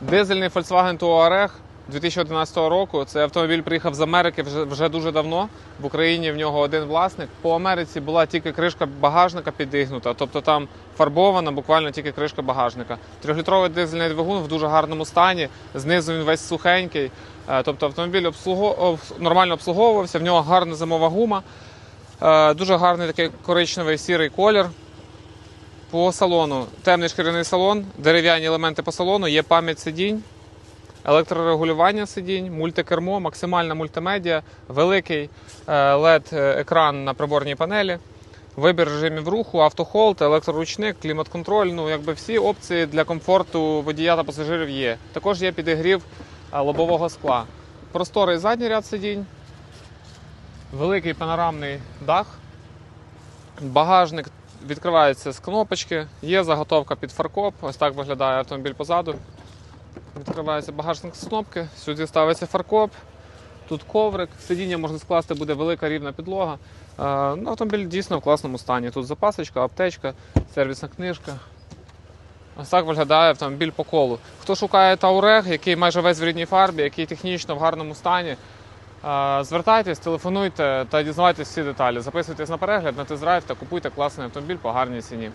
Дизельний Volkswagen Touareg 2011 року. Цей автомобіль приїхав з Америки вже, вже дуже давно. В Україні в нього один власник. По Америці була тільки кришка багажника підігнута, тобто там фарбована буквально тільки кришка багажника. Трьохлітровий дизельний двигун в дуже гарному стані. Знизу він весь сухенький. Е, Тобто автомобіль обслуго... нормально обслуговувався, в нього гарна зимова гума. Е, Дуже гарний такий коричневий сірий колір. По салону темний шкіряний салон, дерев'яні елементи по салону, є пам'ять сидінь, електрорегулювання сидінь, мультикермо, максимальна мультимедіа, великий LED-екран на приборній панелі, вибір режимів руху, автохолд, електроручник, клімат-контроль. Ну, якби всі опції для комфорту водія та пасажирів є. Також є підігрів е, лобового скла. Просторий задній ряд сидінь, великий панорамний дах. Багажник відкривається з кнопочки, є заготовка під фаркоп. Ось так виглядає автомобіль позаду. Відкривається багажник з кнопки, сюди ставиться фаркоп, тут коврик, сидіння можна скласти, буде велика рівна підлога. Е, ну, автомобіль дійсно в класному стані. Тут запасочка, аптечка, сервісна книжка. Ось так виглядає автомобіль по колу. Хто шукає Таурег, який майже весь в рідній фарбі, який технічно в гарному стані, звертайтесь, телефонуйте та дізнавайтесь всі деталі. Записуйтесь на перегляд, на тест-драйв та купуйте класний автомобіль по гарній ціні.